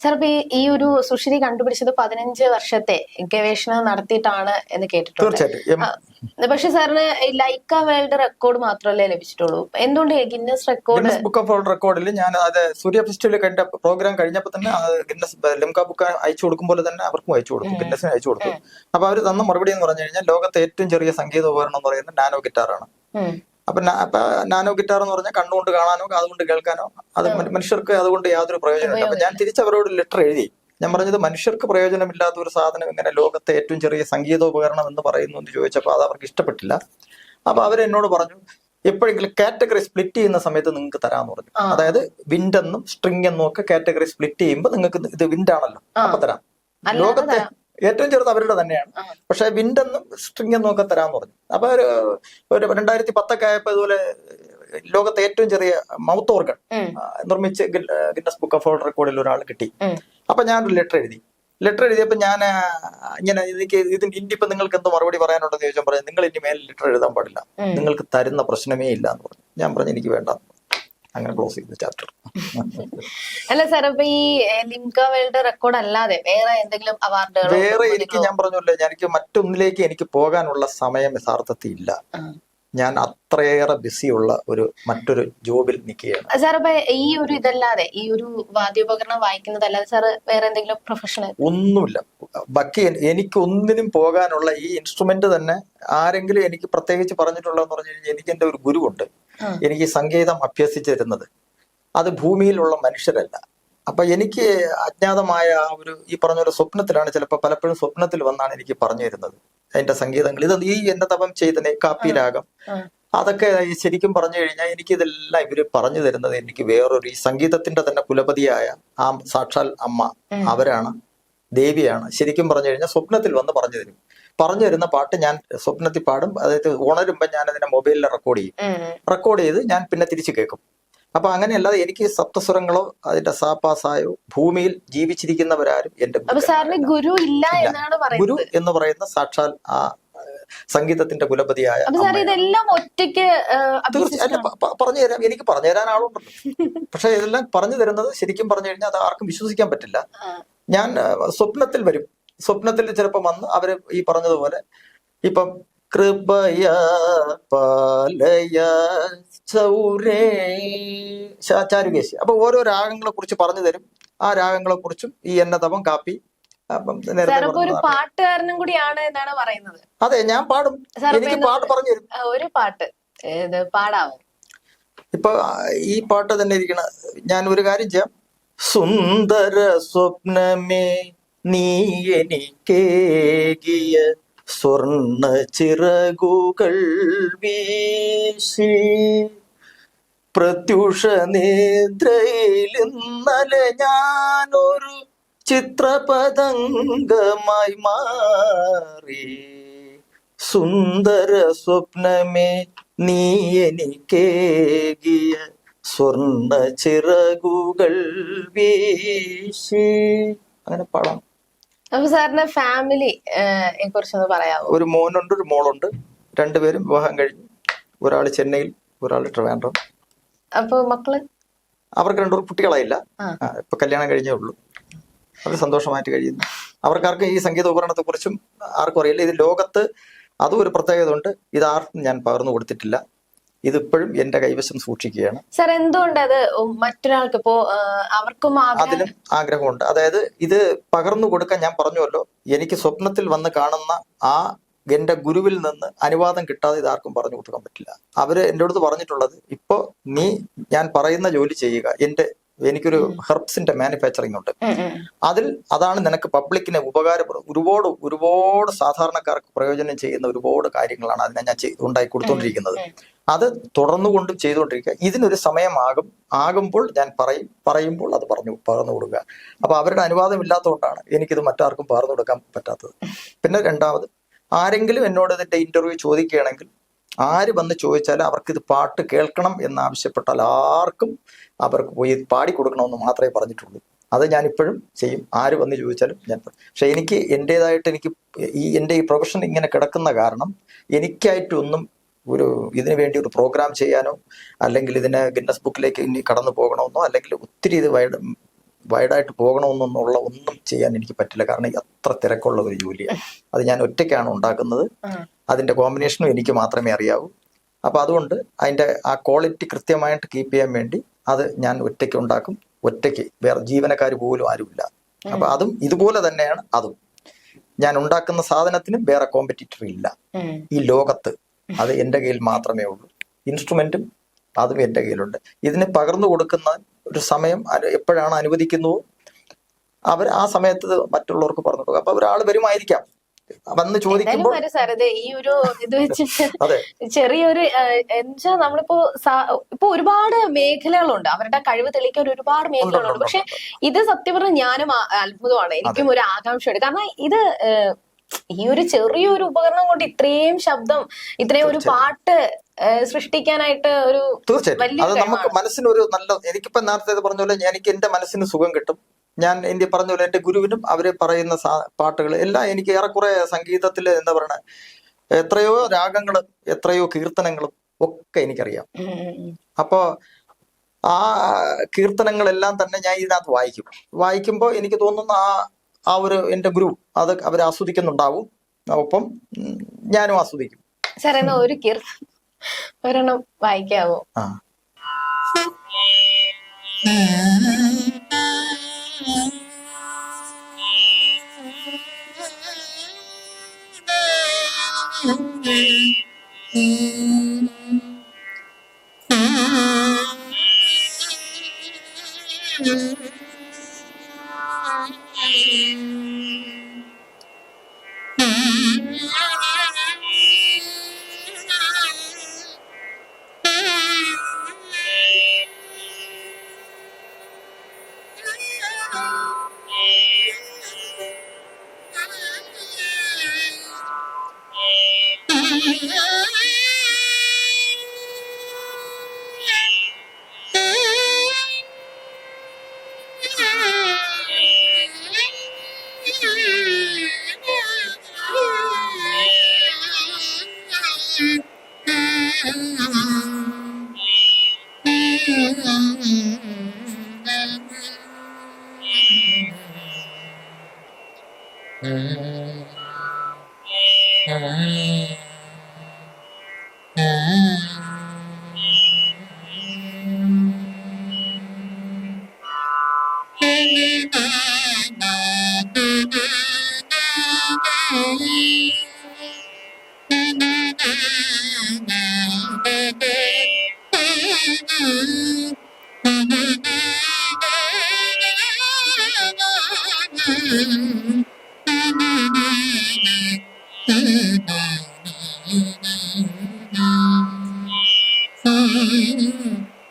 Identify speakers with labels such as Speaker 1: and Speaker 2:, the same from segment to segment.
Speaker 1: Sir ഈ- ഒരു സുഷിരി കണ്ടുപിടിച്ചത് പതിനഞ്ച് വർഷത്തെ ഗവേഷണം നടത്തിയിട്ടാണ് എന്ന് കേട്ടിട്ടുണ്ട്. പക്ഷെ സാറിന് ലൈക്ക വേൾഡ് റെക്കോർഡ് മാത്രമല്ലേ ലഭിച്ചിട്ടുള്ളൂ? എന്തുകൊണ്ട് Guinness record
Speaker 2: book of world റെക്കോർഡിൽ ഞാൻ അത് സൂര്യ ഫെസ്റ്റിവൽ കഴിഞ്ഞ പ്രോഗ്രാം കഴിഞ്ഞപ്പോൾ തന്നെ ഗിന്നസ് ലിംക ബുക്ക് അയച്ചു കൊടുക്കുമ്പോൾ പോലെ തന്നെ അവർക്കും അയച്ചു കൊടുക്കും ഗിന്നസിന് അയച്ചു കൊടുക്കും അപ്പൊ അവർ തന്ന മറുപടി എന്ന് പറഞ്ഞു കഴിഞ്ഞാൽ ലോകത്തെ ഏറ്റവും ചെറിയ സംഗീത ഉപകരണം എന്ന് പറയുന്നത് നാനോ ഗിറ്റാറാണ്. അപ്പൊ അപ്പൊ നാനോ ഗിറ്റാർ എന്ന് പറഞ്ഞാൽ കണ്ണുകൊണ്ട് കാണാനോ അതുകൊണ്ട് കേൾക്കാനോ? അത് മനുഷ്യർക്ക് അതുകൊണ്ട് യാതൊരു പ്രയോജനമില്ല. അപ്പൊ ഞാൻ തിരിച്ചവരോട് ലെറ്റർ എഴുതി. ഞാൻ പറഞ്ഞത് മനുഷ്യർക്ക് പ്രയോജനമില്ലാത്ത ഒരു സാധനം ഇങ്ങനെ ലോകത്തെ ഏറ്റവും ചെറിയ സംഗീതോപകരണം എന്ന് പറയുന്നു എന്ന് ചോദിച്ചപ്പോൾ അത് അവർക്ക് ഇഷ്ടപ്പെട്ടില്ല. അപ്പൊ അവരെന്നോട് പറഞ്ഞു എപ്പോഴെങ്കിലും കാറ്റഗറി സ്പ്ലിറ്റ് ചെയ്യുന്ന സമയത്ത് നിങ്ങൾക്ക് തരാമെന്ന് പറഞ്ഞു. അതായത് വിൻഡ് എന്നും സ്ട്രിങ് എന്നും ഒക്കെ കാറ്റഗറി സ്പ്ലിറ്റ് ചെയ്യുമ്പോൾ നിങ്ങൾക്ക് ഇത് വിൻഡ് ആണല്ലോ. അപ്പൊ തരാം. ലോകത്തെ. ഏറ്റവും ചെറുത് അവരുടെ തന്നെയാണ്. പക്ഷെ വിൻഡ് എന്നും സ്ട്രിങ് എന്നും ഒക്കെ തരാമെന്ന് പറഞ്ഞു. അപ്പൊ ഒരു ഒരു രണ്ടായിരത്തി പത്തൊക്കെ ആയപ്പോ ഇതുപോലെ ലോകത്തെ ഏറ്റവും ചെറിയ മൗത്ത് ഓർഗൺ. നിർമ്മിച്ച് ഗിന്നസ് ബുക്ക് ഓഫ് വേൾഡ് റെക്കോർഡിൽ ഒരാൾ കിട്ടി. അപ്പൊ ഞാനൊരു ലെറ്റർ എഴുതി. ലെറ്റർ എഴുതിയപ്പോ ഞാൻ ഇങ്ങനെ എനിക്ക് ഇതിന് ഇനി ഇപ്പൊ നിങ്ങൾക്ക് എന്ത് മറുപടി പറയാനുണ്ടെന്ന് ചോദിച്ചാൽ പറഞ്ഞു നിങ്ങൾ ഇനി മേലെ ലെറ്റർ എഴുതാൻ പാടില്ല. നിങ്ങൾക്ക് തരുന്ന പ്രശ്നമേ ഇല്ല എന്ന് പറഞ്ഞു. ഞാൻ പറഞ്ഞു എനിക്ക് വേണ്ട. അങ്ങനെ ക്ലോസ് ചെയ്തു ചാപ്റ്റർ
Speaker 1: അല്ല സാർ അപ്പൊ ഈ ലിംക വേൾഡ് റെക്കോർഡ് അല്ലാതെ വേറെ എന്തെങ്കിലും അവാർഡുകൾ
Speaker 2: വേറെ എനിക്ക് ഞാൻ പറഞ്ഞല്ലോ എനിക്ക് മറ്റൊന്നിലേക്ക് എനിക്ക് പോകാനുള്ള സമയം യഥാർത്ഥത്തിൽ ഇല്ല. ഞാൻ അത്രയേറെ ബിസിയുള്ള ഒരു മറ്റൊരു ജോബിൽ നിൽക്കുകയാണ്.
Speaker 1: സാർ ഈ ഒരു ഇതല്ലാതെ ഈ ഒരു വാദ്യോപകരണം വായിക്കുന്നതല്ലാതെ സാർ വേറെ എന്തെങ്കിലും പ്രൊഫഷണൽ
Speaker 2: ഒന്നുമില്ല. ബാക്കി എനിക്ക് ഒന്നിനും പോകാനുള്ള ഈ ഇൻസ്ട്രുമെന്റ് തന്നെ ആരെങ്കിലും എനിക്ക് പ്രത്യേകിച്ച് പറഞ്ഞിട്ടുള്ളതെന്ന് പറഞ്ഞു കഴിഞ്ഞാൽ എനിക്ക് എന്റെ ഒരു ഗുരുവുണ്ട്. എനിക്ക് സംഗീതം അഭ്യസിച്ചു തരുന്നത്. അത് ഭൂമിയിലുള്ള മനുഷ്യരല്ല. അപ്പൊ എനിക്ക് അജ്ഞാതമായ ആ ഒരു ഈ പറഞ്ഞ ഒരു സ്വപ്നത്തിലാണ് ചിലപ്പോൾ പലപ്പോഴും സ്വപ്നത്തിൽ വന്നാണ് എനിക്ക് പറഞ്ഞു തരുന്നത്. അതിന്റെ സംഗീതങ്ങൾ ഇത് ഈ എന്റെ തപം ചെയ്തനെ കാപ്പി രാഗം. അതൊക്കെ ശരിക്കും പറഞ്ഞു കഴിഞ്ഞാൽ എനിക്ക് ഇതെല്ലാം ഇവർ പറഞ്ഞു തരുന്നത് എനിക്ക് വേറൊരു ഈ സംഗീതത്തിന്റെ തന്നെ കുലപതിയായ ആ സാക്ഷാൽ അമ്മ അവരാണ് ദേവിയാണ്. ശരിക്കും പറഞ്ഞു കഴിഞ്ഞാൽ സ്വപ്നത്തിൽ വന്ന് പറഞ്ഞു തരും. പറഞ്ഞു തരുന്ന പാട്ട് ഞാൻ സ്വപ്നത്തിൽ പാടും. അതായത് ഉണരുമ്പോൾ ഞാൻ അതിനെ മൊബൈലിൽ റെക്കോർഡ് ചെയ്യും. റെക്കോർഡ് ചെയ്ത് ഞാൻ പിന്നെ തിരിച്ചു കേൾക്കും. അപ്പൊ അങ്ങനെയല്ലാതെ എനിക്ക് സപ്തസ്വരങ്ങളോ അതിന്റെ സാപ്പാസായോ ഭൂമിയിൽ ജീവിച്ചിരിക്കുന്നവരാരും എന്റെ
Speaker 1: ഗുരു ഇല്ല
Speaker 2: ഗുരു എന്ന് പറയുന്ന സാക്ഷാൽ ആ സംഗീതത്തിന്റെ കുലപതിയായ
Speaker 1: ഇതെല്ലാം ഒറ്റയ്ക്ക്
Speaker 2: പറഞ്ഞു തരാം. എനിക്ക് പറഞ്ഞു തരാൻ ആളുണ്ടല്ലോ. പക്ഷെ ഇതെല്ലാം പറഞ്ഞു തരുന്നത് ശരിക്കും പറഞ്ഞു കഴിഞ്ഞാൽ അത് ആർക്കും വിശ്വസിക്കാൻ പറ്റില്ല. ഞാൻ സ്വപ്നത്തിൽ വരും. സ്വപ്നത്തിൽ ചിലപ്പോൾ വന്ന് അവർ ഈ പറഞ്ഞതുപോലെ ഇപ്പം കൃപയ പാലയ ചൗരേ ചാരുകേശി. അപ്പൊ ഓരോ രാഗങ്ങളെ കുറിച്ച് പറഞ്ഞു തരും. ആ രാഗങ്ങളെ കുറിച്ചും ഈ എന്നതപം കാപ്പി
Speaker 1: ഒരു. പാട്ടുകാരനും കൂടിയാണ് എന്നാണ് പറയുന്നത്.
Speaker 2: അതെ ഞാൻ പാടും. എനിക്ക് പാട്ട് പറഞ്ഞു തരും.
Speaker 1: ഒരു പാട്ട് പാടാവോ?
Speaker 2: ഇപ്പൊ ഈ പാട്ട് തന്നെ ഇരിക്കണ ഞാൻ ഒരു കാര്യം ചെയ്യാം. സുന്ദര സ്വപ്നമേ നീ എനിക്കേകിയ സ്വർണ ചിറകുകൾ വീശി. പ്രത്യുഷ നേദ്രയിൽ ഇന്നലെ ഞാനൊരു ചിത്രപതംഗമായി മാറി. സുന്ദര സ്വപ്നമേ നീ എനിക്കേകിയ സ്വർണ ചിറകുകൾ വീശി. അങ്ങനെ പാടാം.
Speaker 1: അപ്പൊ സാറിന്റെ ഫാമിലി കുറിച്ചൊന്ന് പറയാമോ
Speaker 2: ഒരു മോനുണ്ട് ഒരു മോളുണ്ട്. രണ്ടുപേരും വിവാഹം കഴിഞ്ഞു ഒരാൾ ചെന്നൈയിൽ ഒരാൾ ട്രിവാൻഡ്രം.
Speaker 1: അപ്പൊ മക്കൾ?
Speaker 2: അവർക്ക് രണ്ടു കുട്ടികളായില്ല.
Speaker 1: ആ,
Speaker 2: ഇപ്പൊ കല്യാണം കഴിഞ്ഞേ ഉള്ളൂ. അവർ സന്തോഷമായിട്ട് കഴിയുന്നു. അവർക്കാർക്കും ഈ സംഗീത ഉപകരണത്തെ കുറിച്ചും ആർക്കും അറിയില്ല. ഇത് ലോകത്ത് അതും ഒരു പ്രത്യേകത ഉണ്ട് ഇത് ആർക്കും ഞാൻ പകർന്നു കൊടുത്തിട്ടില്ല. ഇതിപ്പോഴും എന്റെ കൈവശം സൂക്ഷിക്കുകയാണ്.
Speaker 1: സാർ എന്തുകൊണ്ട് അത് മറ്റൊരാൾക്ക് ഇപ്പോ അവർക്കും
Speaker 2: അതിലും ആഗ്രഹമുണ്ട്. അതായത് ഇത് പകർന്നു കൊടുക്കാൻ ഞാൻ പറഞ്ഞുവല്ലോ എനിക്ക് സ്വപ്നത്തിൽ വന്ന് കാണുന്ന ആ എന്റെ ഗുരുവിൽ നിന്ന് അനുവാദം കിട്ടാതെ ഇത് ആർക്കും പറഞ്ഞു കൊടുക്കാൻ പറ്റില്ല. അവർ എന്റെ അടുത്ത് പറഞ്ഞിട്ടുള്ളത് ഇപ്പോ നീ ഞാൻ പറയുന്ന ജോലി ചെയ്യുക എന്റെ എനിക്കൊരു ഹെർബ്സിന്റെ മാനുഫാക്ചറിംഗ് ഉണ്ട്. അതിൽ അതാണ് നിനക്ക് പബ്ലിക്കിനെ ഉപകാരപ്പെടും ഒരുപാട് ഒരുപാട് സാധാരണക്കാർക്ക് പ്രയോജനം ചെയ്യുന്ന ഒരുപാട് കാര്യങ്ങളാണ് അതിനെ ഞാൻ ഉണ്ടായി കൊടുത്തോണ്ടിരിക്കുന്നത്. അത് തുടർന്നു കൊണ്ടും ചെയ്തുകൊണ്ടിരിക്കുക ഇതിനൊരു സമയമാകും ആകുമ്പോൾ ഞാൻ പറയും പറയുമ്പോൾ അത് പറഞ്ഞു പകർന്നു കൊടുക്കുക. അപ്പൊ അവരുടെ അനുവാദം ഇല്ലാത്തതുകൊണ്ടാണ് എനിക്കിത് മറ്റാർക്കും പകർന്നു കൊടുക്കാൻ പറ്റാത്തത്. പിന്നെ രണ്ടാമത് ആരെങ്കിലും എന്നോട് ഇതിന്റെ ഇന്റർവ്യൂ ചോദിക്കുകയാണെങ്കിൽ ആര് വന്ന് ചോദിച്ചാൽ അവർക്ക് ഇത് പാട്ട് കേൾക്കണം എന്ന് ആവശ്യപ്പെട്ടാൽ ആർക്കും അവർക്ക് പോയി പാടിക്കൊടുക്കണമെന്ന് പാടി കൊടുക്കണമെന്ന് മാത്രമേ പറഞ്ഞിട്ടുള്ളൂ. അത് ഞാനിപ്പോഴും ചെയ്യും. ആര് വന്ന് ചോദിച്ചാലും ഞാൻ പക്ഷെ എനിക്ക് എന്റെതായിട്ട് എനിക്ക് ഈ എന്റെ ഈ പ്രൊഫഷൻ ഇങ്ങനെ കിടക്കുന്ന കാരണം എനിക്കായിട്ടൊന്നും ഒരു ഇതിനു വേണ്ടി ഒരു പ്രോഗ്രാം ചെയ്യാനോ അല്ലെങ്കിൽ ഇതിനെ ഗിന്നസ് ബുക്കിലേക്ക് ഇനി കടന്നു പോകണമെന്നോ അല്ലെങ്കിൽ ഒത്തിരി ഇത് വൈഡ് വൈഡായിട്ട് പോകണമെന്നുള്ള ഒന്നും ചെയ്യാൻ എനിക്ക് പറ്റില്ല. കാരണം അത്ര തിരക്കുള്ള ഒരു ജോലിയാണ്. അത് ഞാൻ ഒറ്റയ്ക്കാണ് ഉണ്ടാക്കുന്നത്.
Speaker 1: ഉം.
Speaker 2: അതിന്റെ കോമ്പിനേഷനും എനിക്ക് മാത്രമേ അറിയാവൂ. അപ്പോൾ അതുകൊണ്ട് അതിന്റെ ആ ക്വാളിറ്റി കൃത്യമായിട്ട് കീപ്പ് ചെയ്യാൻ വേണ്ടി അത് ഞാൻ ഒറ്റയ്ക്ക് ഉണ്ടാക്കും. ഒറ്റയ്ക്ക് വേറെ ജീവനക്കാർ പോലും ആരുമില്ല. അപ്പോൾ അതും ഇതുപോലെ തന്നെയാണ് അതും. ഞാൻ ഉണ്ടാക്കുന്ന സാധനത്തിനും വേറെ കോമ്പറ്റീറ്റർ ഇല്ല. ഈ ലോകത്ത് അത് എന്റെ കയ്യിൽ മാത്രമേ ഉള്ളൂ. ഇൻസ്ട്രുമെന്റും അതും എന്റെ കയ്യിലുണ്ട്. ഇതിന് പകർന്നു കൊടുക്കുന്ന ഒരു സമയം എപ്പോഴാണ് അനുവദിക്കുന്നുവോ അവർ ആ സമയത്ത് മറ്റുള്ളവർക്ക് പറഞ്ഞു കൊടുക്കും. അപ്പോൾ ഒരാൾ വരുമായിരിക്കാം. വന്ന് ചോദിക്കുമ്പോൾ
Speaker 1: ഈ ഒരു ഇത് വെച്ചിട്ട് ചെറിയൊരു എന്താ നമ്മളിപ്പോ ഇപ്പൊ ഒരുപാട് മേഖലകളുണ്ട്. അവരുടെ കഴിവ് തെളിയിക്കാൻ ഒരുപാട് മേഖലകളുണ്ട്. പക്ഷെ ഇത് സത്യം പറഞ്ഞ ഞാനും അത്ഭുതമാണ്. എനിക്കും ഒരു ആകാംക്ഷയുണ്ട്. കാരണം ഇത് ഈ ഒരു ചെറിയൊരു ഉപകരണം കൊണ്ട് ഇത്രയും ശബ്ദം ഇത്രയും ഒരു പാട്ട് സൃഷ്ടിക്കാനായിട്ട് ഒരു
Speaker 2: തീർച്ചയായിട്ടും. അത് നമുക്ക് മനസ്സിന് ഒരു നല്ല എനിക്കിപ്പോ നേരത്തെ പറഞ്ഞ പോലെ എനിക്ക് എന്റെ മനസ്സിന് സുഖം കിട്ടും. ഞാൻ എന്റെ പറഞ്ഞ പോലെ എന്റെ ഗുരുവിനും അവർ പറയുന്ന പാട്ടുകൾ എല്ലാം എനിക്ക് ഏറെക്കുറെ സംഗീതത്തിൽ എന്താ പറയണ എത്രയോ രാഗങ്ങളും എത്രയോ കീർത്തനങ്ങളും ഒക്കെ എനിക്കറിയാം.
Speaker 1: ഉം, ഉം, ഉം.
Speaker 2: അപ്പോ ആ കീർത്തനങ്ങളെല്ലാം തന്നെ ഞാൻ ഇതിനകത്ത് വായിക്കും. വായിക്കുമ്പോൾ എനിക്ക് തോന്നുന്ന ആ ആ ഒരു എന്റെ ഗുരു അത് അവർ ആസ്വദിക്കുന്നുണ്ടാവും. ഒപ്പം ഞാനും ആസ്വദിക്കും.
Speaker 1: സാർ എന്നാ ഒരു കീർത്തനം ഒരെണ്ണം വായിക്കാവോ?
Speaker 2: ആ. Yeah.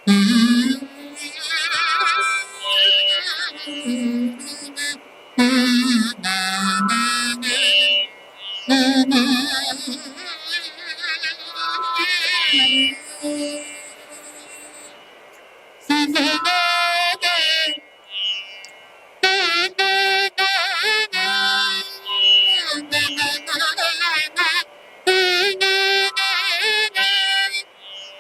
Speaker 1: Mm-hmm.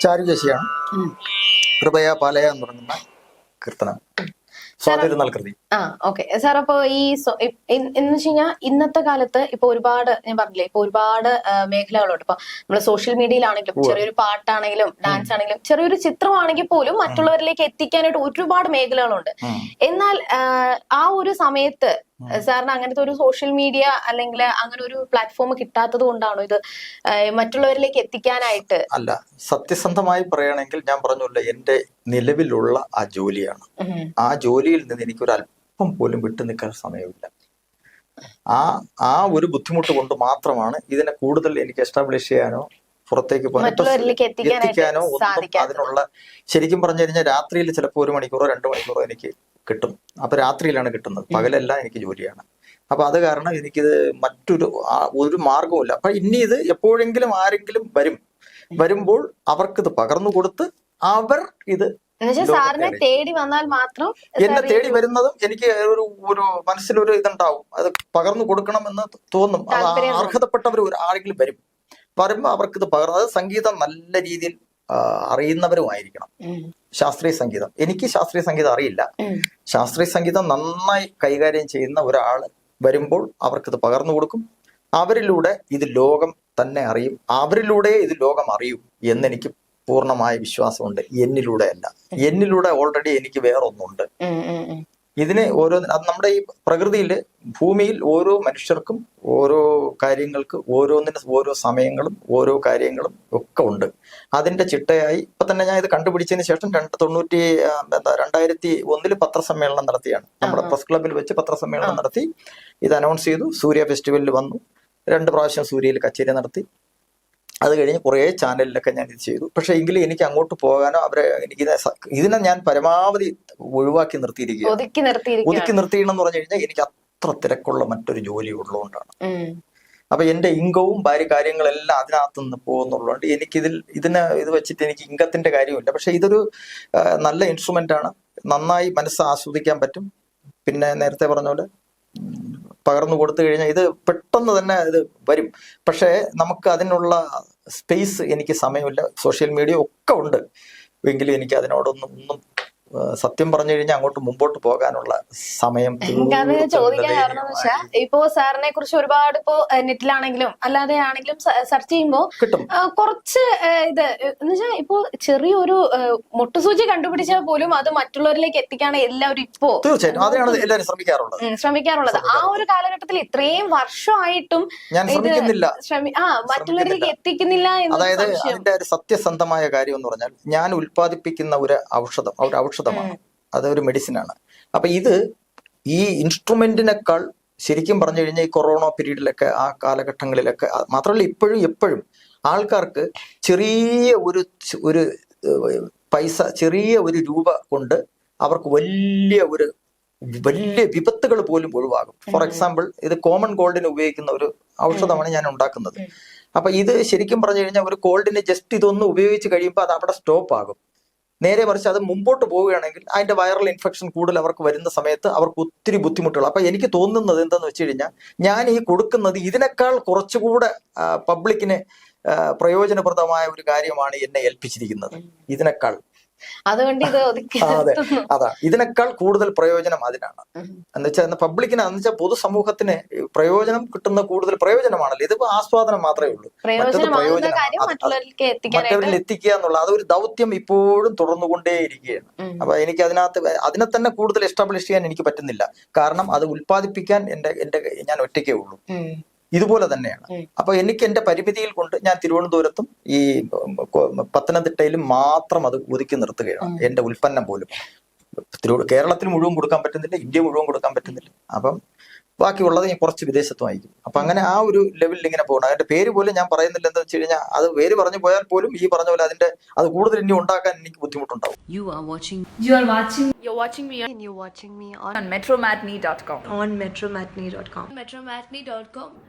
Speaker 2: चार जैसे हाँ കൃപയ പാലയ എന്ന് തുടങ്ങുന്ന കീർത്തനം സ്വാതിരുന്നാൾ കൃതി.
Speaker 1: ആ ഓക്കെ. സാർ അപ്പൊ ഈ എന്ന് വെച്ച് കഴിഞ്ഞാൽ ഇന്നത്തെ കാലത്ത് ഇപ്പൊ ഒരുപാട് ഞാൻ പറഞ്ഞില്ലേ ഇപ്പൊ ഒരുപാട് മേഖലകളുണ്ട്. ഇപ്പൊ നമ്മൾ സോഷ്യൽ മീഡിയയിലാണെങ്കിലും ചെറിയൊരു പാട്ടാണെങ്കിലും ഡാൻസ് ആണെങ്കിലും ചെറിയൊരു ചിത്രമാണെങ്കിൽ പോലും മറ്റുള്ളവരിലേക്ക് എത്തിക്കാനായിട്ട് ഒരുപാട് മേഖലകളുണ്ട്. എന്നാൽ ആ ഒരു സമയത്ത് സാറിന് അങ്ങനത്തെ ഒരു സോഷ്യൽ മീഡിയ അല്ലെങ്കിൽ അങ്ങനെ ഒരു പ്ലാറ്റ്ഫോം കിട്ടാത്തത് കൊണ്ടാണോ ഇത്? മറ്റുള്ളവരിലേക്ക് എത്തിക്കാനായിട്ട്?
Speaker 2: അല്ല സത്യസന്ധമായി പറയുകയാണെങ്കിൽ ഞാൻ പറഞ്ഞല്ലോ എന്റെ നിലവിലുള്ള ആ ജോലിയാണ്. ആ ജോലിയിൽ നിന്ന് എനിക്ക് ഒരു അല്പം പോലും വിട്ടു നിൽക്കാൻ സമയമില്ല. ആ ആ ഒരു ബുദ്ധിമുട്ട് കൊണ്ട് മാത്രമാണ് ഇതിനെ കൂടുതൽ എനിക്ക് എസ്റ്റാബ്ലിഷ് ചെയ്യാനോ പുറത്തേക്ക് എത്തിക്കാനോ ഒന്നും അതിനുള്ള ശരിക്കും പറഞ്ഞു കഴിഞ്ഞാൽ രാത്രിയിൽ ചിലപ്പോൾ ഒരു മണിക്കൂറോ രണ്ട് മണിക്കൂറോ എനിക്ക് കിട്ടും. അപ്പൊ രാത്രിയിലാണ് കിട്ടുന്നത്. പകലല്ല എനിക്ക് ജോലിയാണ്. അപ്പൊ അത് കാരണം എനിക്കിത് മറ്റൊരു ഒരു മാർഗവുമില്ല അപ്പൊ ഇനി ഇത് എപ്പോഴെങ്കിലും ആരെങ്കിലും വരും. വരുമ്പോൾ അവർക്കിത് പകർന്നു കൊടുത്ത് അവർ ഇത്
Speaker 1: സാറിനെ തേടി വന്നാൽ മാത്രം
Speaker 2: എന്നെ തേടി വരുന്നതും എനിക്ക് ഒരു ഒരു മനസ്സിലൊരു ഇതുണ്ടാവും. അത് പകർന്നു കൊടുക്കണമെന്ന് തോന്നും. അത് അർഹതപ്പെട്ടവർ ആരെങ്കിലും വരും. വരുമ്പോൾ അവർക്ക് ഇത് പകർന്നത് സംഗീതം നല്ല രീതിയിൽ അറിയുന്നവരുമായിരിക്കണം. ശാസ്ത്രീയ സംഗീതം. എനിക്ക് ശാസ്ത്രീയ സംഗീതം അറിയില്ല. ശാസ്ത്രീയ സംഗീതം നന്നായി കൈകാര്യം ചെയ്യുന്ന ഒരാൾ വരുമ്പോൾ അവർക്കിത് പകർന്നു കൊടുക്കും. അവരിലൂടെ ഇത് ലോകം തന്നെ അറിയും. അവരിലൂടെ ഇത് ലോകം അറിയും എന്നെനിക്ക് പൂർണമായ വിശ്വാസമുണ്ട്. എന്നിലൂടെ അല്ല. എന്നിലൂടെ ഓൾറെഡി എനിക്ക് വേറൊന്നുണ്ട്. ഇതിനെ ഓരോ അത് നമ്മുടെ ഈ പ്രകൃതിയിൽ ഭൂമിയിൽ ഓരോ മനുഷ്യർക്കും ഓരോ കാര്യങ്ങൾക്ക് ഓരോന്നിന് ഓരോ സമയങ്ങളും ഓരോ കാര്യങ്ങളും ഒക്കെ ഉണ്ട്. അതിന്റെ ചിട്ടയായി ഇപ്പൊ തന്നെ ഞാൻ ഇത് കണ്ടുപിടിച്ചതിന് ശേഷം രണ്ട് തൊണ്ണൂറ്റി എന്താ രണ്ടായിരത്തി ഒന്നിൽ പത്രസമ്മേളനം നടത്തിയാണ്. നമ്മുടെ. പ്രസ് ക്ലബിൽ വെച്ച് പത്രസമ്മേളനം നടത്തി. ഇത് അനൗൺസ് ചെയ്തു. സൂര്യ ഫെസ്റ്റിവലിൽ വന്നു. രണ്ട് പ്രാവശ്യം സൂര്യയിൽ കച്ചേരി നടത്തി. അത് കഴിഞ്ഞ് കുറേ ചാനലിലൊക്കെ ഞാൻ ഇത് ചെയ്തു. പക്ഷേ എങ്കിലും എനിക്ക് അങ്ങോട്ട് പോകാനോ അവരെ എനിക്ക് ഇതിനെ ഞാൻ പരമാവധി ഒഴിവാക്കി നിർത്തിയിരിക്കുക
Speaker 1: ഒതുക്കി
Speaker 2: ഒതുക്കി എന്ന് പറഞ്ഞു കഴിഞ്ഞാൽ എനിക്ക് അത്ര തിരക്കുള്ള മറ്റൊരു ജോലി ഉള്ളതുകൊണ്ടാണ്. അപ്പൊ എന്റെ ഇംഗവും ഭാര്യ കാര്യങ്ങളെല്ലാം അതിനകത്ത് നിന്ന് പോകുന്നുള്ളതുകൊണ്ട് എനിക്കിതിൽ ഇതിന് ഇത് വെച്ചിട്ട് എനിക്ക് ഇംഗത്തിന്റെ കാര്യമില്ല പക്ഷെ ഇതൊരു നല്ല ഇൻസ്ട്രുമെന്റ് ആണ് നന്നായി മനസ്സ് ആസ്വദിക്കാൻ പറ്റും. പിന്നെ നേരത്തെ പറഞ്ഞ പോലെ പകർന്നു കൊടുത്തു കഴിഞ്ഞാൽ ഇത് പെട്ടെന്ന് തന്നെ ഇത് വരും. പക്ഷേ നമുക്ക് അതിനുള്ള സ്പേസ് എനിക്ക് സമയമില്ല. സോഷ്യൽ മീഡിയ ഒക്കെ ഉണ്ട്. എങ്കിലും എനിക്ക് അതിനോടൊന്നും ഒന്നും സത്യം പറഞ്ഞു കഴിഞ്ഞാൽ അങ്ങോട്ട് മുമ്പോട്ട് പോകാനുള്ള സമയം
Speaker 1: എനിക്കത് ചോദിക്കാൻ കാരണം വെച്ചാൽ ഇപ്പോ സാറിനെ കുറിച്ച് ഒരുപാട് ഇപ്പോ നെറ്റിലാണെങ്കിലും അല്ലാതെ ആണെങ്കിലും സെർച്ച് ചെയ്യുമ്പോൾ കുറച്ച് ഇത് എന്ന് വെച്ചാൽ ഇപ്പോ ചെറിയൊരു മുട്ടുസൂചി കണ്ടുപിടിച്ചാൽ പോലും അത് മറ്റുള്ളവരിലേക്ക് എത്തിക്കാണ് എല്ലാവരും ഇപ്പോ
Speaker 2: തീർച്ചയായിട്ടും. അതിനാണ് എല്ലാവരും ശ്രമിക്കാറുള്ളത്.
Speaker 1: ശ്രമിക്കാറുള്ളത്. ആ ഒരു കാലഘട്ടത്തിൽ ഇത്രയും വർഷമായിട്ടും ആ മറ്റുള്ളവരിലേക്ക് എത്തിക്കുന്നില്ല
Speaker 2: അതായത് അതിന്റെ ഒരു സത്യസന്ധമായ കാര്യം എന്ന് പറഞ്ഞാൽ ഞാൻ ഉൽപ്പാദിപ്പിക്കുന്ന ഒരു ഔഷധം ഒരു ഔഷധമാണ് അത് ഒരു മെഡിസിൻ ആണ് അപ്പൊ ഇത് ഈ ഇൻസ്ട്രുമെന്റിനേക്കാൾ ശരിക്കും പറഞ്ഞു കഴിഞ്ഞാൽ ഈ കൊറോണ പീരീഡിലൊക്കെ ആ കാലഘട്ടങ്ങളിലൊക്കെ മാത്രമല്ല ഇപ്പോഴും എപ്പോഴും ആൾക്കാർക്ക് ചെറിയ ഒരു ഒരു പൈസ ചെറിയ ഒരു രൂപ കൊണ്ട് അവർക്ക് വലിയ ഒരു വലിയ വിപത്തുകൾ പോലും ഒഴിവാകും. ഫോർ എക്സാമ്പിൾ ഇത് കോമൺ ഗോൾഡിന് ഉപയോഗിക്കുന്ന ഒരു ഔഷധമാണ് ഞാൻ ഉണ്ടാക്കുന്നത്. അപ്പൊ ഇത് ശരിക്കും പറഞ്ഞു കഴിഞ്ഞാൽ ഒരു കോൾഡിന് ജസ്റ്റ് ഇതൊന്ന് ഉപയോഗിച്ച് കഴിയുമ്പോൾ അത് അവിടെ സ്റ്റോപ്പ് ആകും നേരെ മറിച്ച് അത് മുമ്പോട്ട് പോവുകയാണെങ്കിൽ അതിന്റെ വൈറൽ ഇൻഫെക്ഷൻ കൂടുതൽ അവർക്ക് വരുന്ന സമയത്ത് അവർക്ക് ഒത്തിരി ബുദ്ധിമുട്ടുകൾ. അപ്പൊ എനിക്ക് തോന്നുന്നത് എന്തെന്ന് വെച്ച് കഴിഞ്ഞാൽ ഞാൻ ഈ കൊടുക്കുന്നത് ഇതിനേക്കാൾ കുറച്ചുകൂടെ പബ്ലിക്കിന് പ്രയോജനപ്രദമായ ഒരു കാര്യമാണ് എന്നെ ഏൽപ്പിച്ചിരിക്കുന്നത്. ഇതിനേക്കാൾ.
Speaker 1: അതുകൊണ്ട് ഇത്
Speaker 2: അതെ. അതാ. ഇതിനേക്കാൾ കൂടുതൽ പ്രയോജനം അതിനാണ്.
Speaker 1: എന്നുവെച്ചാൽ
Speaker 2: എന്ന് വെച്ചാൽ പബ്ലിക്കിന് എന്നുവെച്ചാൽ പൊതുസമൂഹത്തിന് പ്രയോജനം കിട്ടുന്ന കൂടുതൽ പ്രയോജനമാണല്ലോ. ഇതിപ്പോ ആസ്വാദനം മാത്രമേ ഉള്ളൂ. മറ്റത് പ്രയോജനം മറ്റവരിൽ എത്തിക്കുക എന്നുള്ള അതൊരു ദൗത്യം ഇപ്പോഴും തുടർന്നുകൊണ്ടേയിരിക്കുകയാണ്. അപ്പൊ എനിക്ക് അതിനകത്ത് അതിനെ തന്നെ കൂടുതൽ എസ്റ്റാബ്ലിഷ് ചെയ്യാൻ എനിക്ക് പറ്റുന്നില്ല. കാരണം അത് ഉത്പാദിപ്പിക്കാൻ എന്റെ എന്റെ ഞാൻ ഒറ്റയ്ക്കേ ഉള്ളൂ. ഇതുപോലെ തന്നെയാണ്. അപ്പൊ എനിക്ക് എന്റെ പരിമിതിയിൽ കൊണ്ട് ഞാൻ തിരുവനന്തപുരത്തും ഈ പത്തനംതിട്ടയിലും മാത്രം അത് ഒതുക്കി നിർത്തുകയാണ്. എന്റെ ഉൽപ്പന്നം പോലും. കേരളത്തിൽ മുഴുവൻ കൊടുക്കാൻ പറ്റുന്നില്ല ഇന്ത്യ മുഴുവൻ കൊടുക്കാൻ പറ്റുന്നില്ല. അപ്പം ബാക്കിയുള്ളത് ഞാൻ കുറച്ച് വിദേശത്തും അയക്കും അപ്പൊ അങ്ങനെ ആ ഒരു ലെവലിൽ ഇങ്ങനെ പോകണം അതിന്റെ പേര് പോലും ഞാൻ പറയുന്നില്ല. എന്താ വെച്ച് കഴിഞ്ഞാൽ അത് പേര് പറഞ്ഞു പോയാൽ പോലും ഈ പറഞ്ഞ പോലെ അതിന്റെ അത് കൂടുതൽ ഇനി ഉണ്ടാക്കാൻ എനിക്ക് ബുദ്ധിമുട്ടുണ്ടാവും.
Speaker 3: You are watching
Speaker 4: You are watching
Speaker 5: You're watching me and you're watching me on,
Speaker 4: on metromatney.com.
Speaker 5: on metromatney.com.
Speaker 6: metromatney.com.